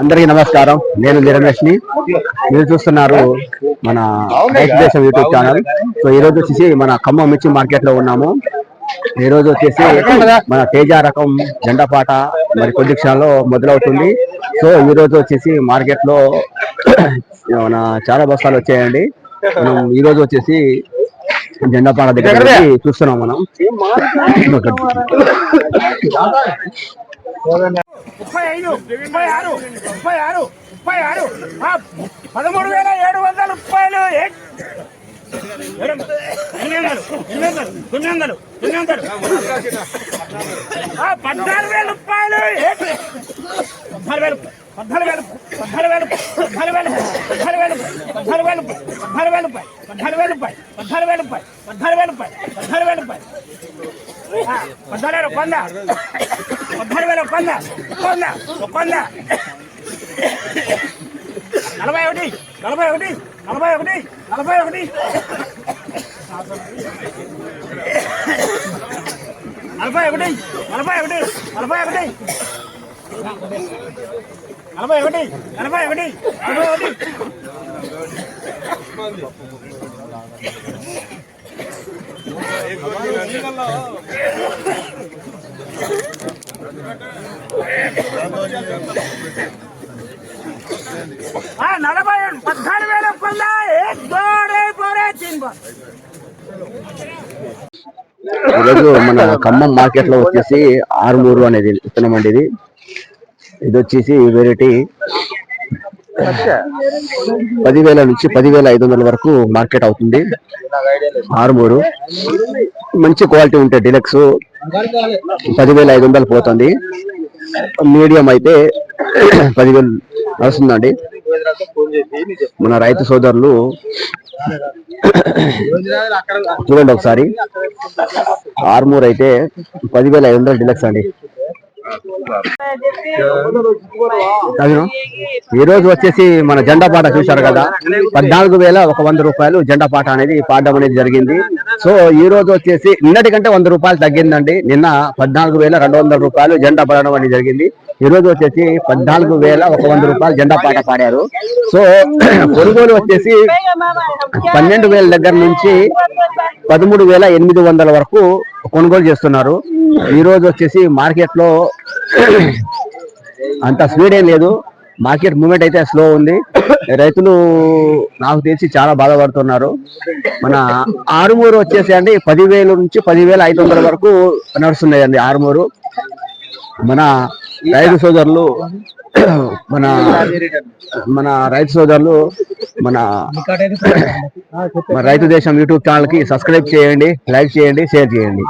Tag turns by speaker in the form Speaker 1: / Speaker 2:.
Speaker 1: అందరికీ నమస్కారం. నేను మీ రమేష్ని మీరు చూస్తున్నారు మన దేశం యూట్యూబ్ ఛానల్. సో ఈ రోజు వచ్చేసి మన ఖమ్మం మిర్చి మార్కెట్లో ఉన్నాము. ఈ రోజు వచ్చేసి మన తేజ రకం జెండా పాట మరి కొద్ది క్షణాల్లో మొదలవుతుంది. సో ఈ రోజు వచ్చేసి మార్కెట్లో మన చాలా బస్తాలు వచ్చాయండి. మనం ఈ రోజు వచ్చేసి జెండా పాట దగ్గర నుంచి చూస్తున్నాం మనం.
Speaker 2: ముప్పై ఐదు ముప్పై ఆరు ముప్పై ఆరు ముప్పై ఆరు పదమూడు వేల ఏడు వందల రూపాయలు ఏ- ఏడు వందలు, తొమ్మిది వందలు తొమ్మిది వందలు. పద్నాలుగు వేల రూపాయలు పద్నాలుగు వేల పద్నాలుగు వేలు పద్నాలుగు వేలు పద్నాలుగు వేలు పద్నాలుగు వేలు పద్నాలుగు వేలు పద్నాలుగు వేలు పదహారు వేలు పద్నాలుగు వేలు పద్నాలుగు వేలు పద్నాలుగు వేలు ఆ, పదహారు వేలు కొంద పదహారు వేలు కొంద కొంద కొంద నలభై ఒకటి నలభై ఒకటి నలభై ఒకటి నలభై ఒకటి నలభై ఒకటి నలభై ఒకటి నలభై ఒకటి నలభై ఒకటి నలభై ఒకటి నలభై ఒకటి. నలభై పద్నాలుగు వేల కొంద దోడే పోరే తిన్బా
Speaker 1: ఈరోజు మన ఖమ్మం మార్కెట్లో వచ్చేసి ఆరుమూరు అనేది విత్తనం అండి ఇది. ఇది వచ్చేసి వెరైటీ పదివేల నుంచి పదివేల ఐదు వందల వరకు మార్కెట్ అవుతుంది. ఆరుమూరు. మంచి క్వాలిటీ ఉంటే డిలక్స్ పదివేల ఐదు వందలు పోతుంది. మీడియం అయితే పదివేలు వస్తుందండి. మన రైతు సోదరులు చూడండి ఒకసారి. ఆర్మూర్ అయితే పదివేల ఐదు వందలు డిలక్స్ అండి. ఈ రోజు వచ్చేసి మన జెండా పాట చూశారు కదా. పద్నాలుగు వేల ఒక వంద రూపాయలు జెండా పాట అనేది పాడడం అనేది జరిగింది. సో ఈ రోజు వచ్చేసి నిన్నటి కంటే వంద రూపాయలు తగ్గిందండి. నిన్న పద్నాలుగు వేల రెండు వందల రూపాయలు జెండా పడడం అనేది జరిగింది. ఈ రోజు వచ్చేసి పద్నాలుగు వేల ఒక వంద రూపాయలు జెండా పాట పాడారు సో కొనుగోలు వచ్చేసి పన్నెండు వేల దగ్గర నుంచి పదమూడు వేల ఎనిమిది వందల వరకు కొనుగోలు చేస్తున్నారు. ఈ రోజు వచ్చేసి మార్కెట్లో అంత స్పీడ్ ఏం లేదు. మార్కెట్ మూమెంట్ అయితే స్లో ఉంది. రైతులు నాకు తెలిసి చాలా బాధపడుతున్నారు. మన ఆరుమూరు వచ్చేసి అండి పదివేలు నుంచి పదివేల ఐదు వందల వరకు నడుస్తున్నాయండి ఆరుమూరు. మన రైతు సోదరులు మన మన రైతు సోదరులు మన మన రైతు దేశం యూట్యూబ్ ఛానల్కి సబ్స్క్రైబ్ చేయండి లైక్ చేయండి షేర్ చేయండి.